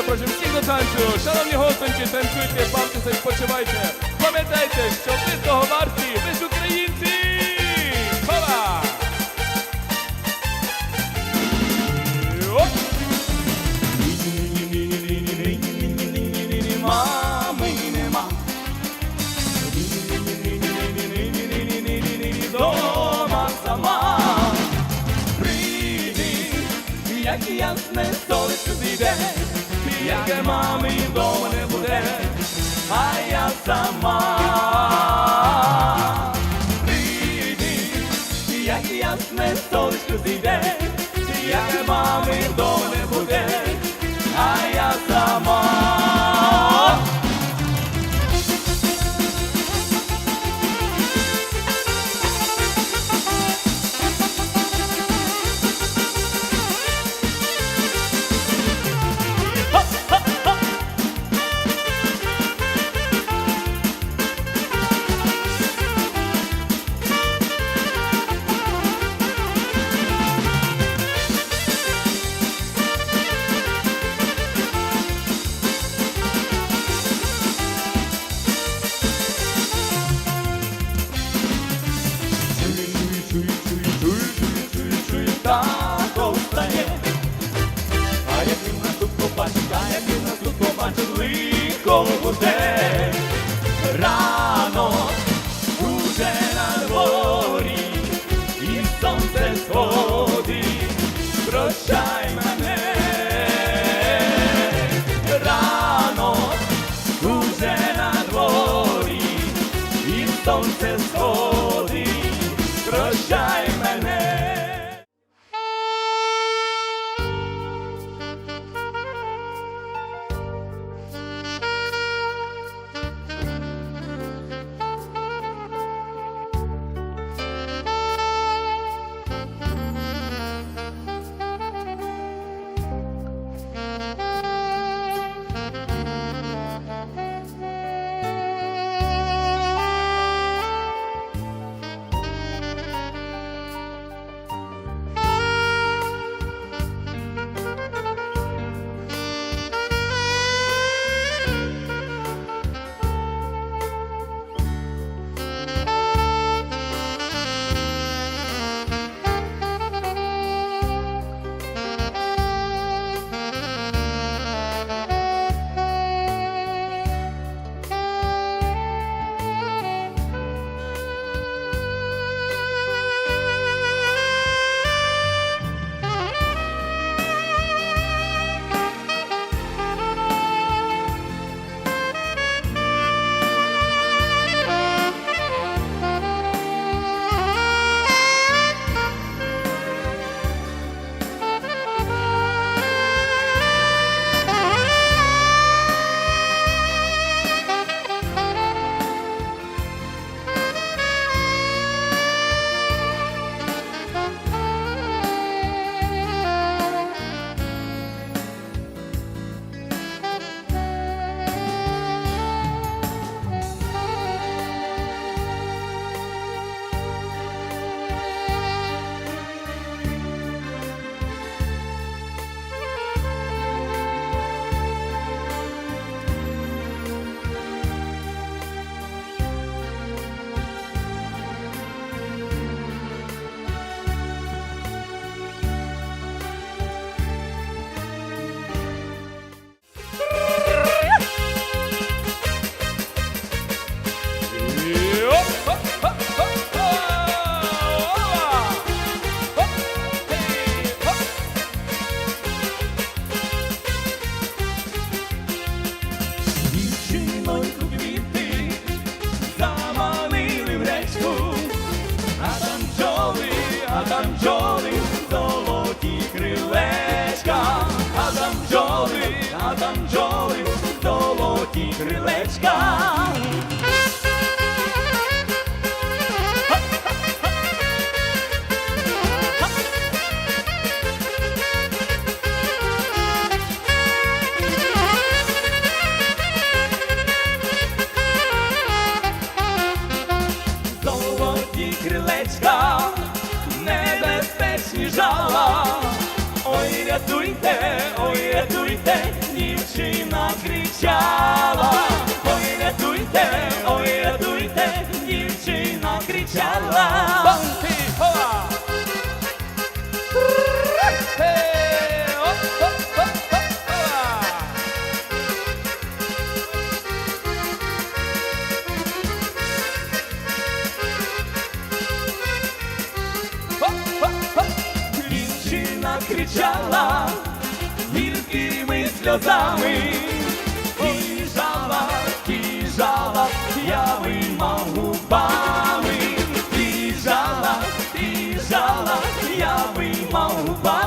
запрошуємо всіх до танцю. Шановні гостоньки, танцюйте, бавтеся, відпочивайте. Пам'ятайте, що ви того варті, ви ж українці! Оп! Мами нема. Дома сама. Прийди, як ясне сонце зійде, як мами вдома не буде, а я сама. com os. Крилечка. Золоті крилечка, небезпечні жала. Ой, рятуйте, ой, рятуйте, дівчиноньку кричала, рятуйте, ой, рятуйте, дівчина кричала. Банки, хова! Дівчина кричала гіркими сльозами, irmão vai.